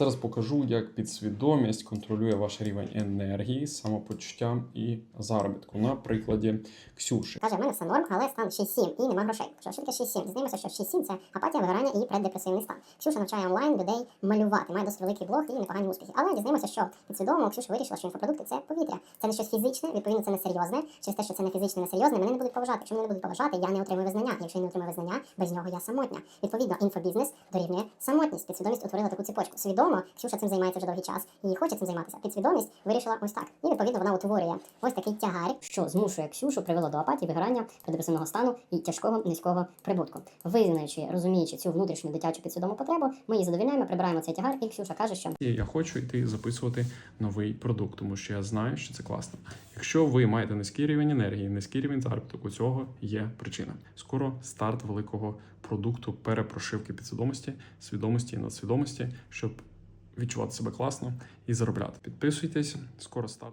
Зараз покажу, як підсвідомість контролює ваш рівень енергії, самопочуття і заробітку на прикладі Ксюші. Каже, в мене все норм, але стан 6-7 і нема грошей. Що, що таке 6-7? Дізнаємося, що 6-7 – це апатія, вигорання і преддепресивний стан. Ксюша навчає онлайн людей малювати, має досить великий блог і непогані успіхи. Але дізнаємося, що підсвідомо Ксюша вирішила, що інфопродукти це повітря. Це не щось фізичне, відповідно, це не серйозне. Через те, що це не фізичне, не серйозне, мене не будуть поважати. Якщо мене не будуть поважати, я не отримую визнання. Якщо я не отримую визнання, без нього я самотня. Відповідно, інфобізнес дорівнює самотність. Підсвідомість утворила таку цепочку. Свідомо Ксюша цим займається вже довгий час і хоче цим займатися. Підсвідомість вирішила ось так. І відповідно вона утворює ось такий тягар, що змушує Ксюшу, привело до апатії, вигорання, предепресивного стану і тяжкого низького прибутку. Визнаючи, розуміючи цю внутрішню дитячу підсвідому потребу, ми її задовільняємо, прибираємо цей тягар, і Ксюша каже, що я хочу йти записувати новий продукт, тому що я знаю, що це класно. Якщо ви маєте низький рівень енергії, низький рівень заробітку, у цього є причина. Скоро старт великого продукту перепрошивки підсвідомості, свідомості і надсвідомості, щоб відчувати себе класно і заробляти. Підписуйтесь, скоро старт.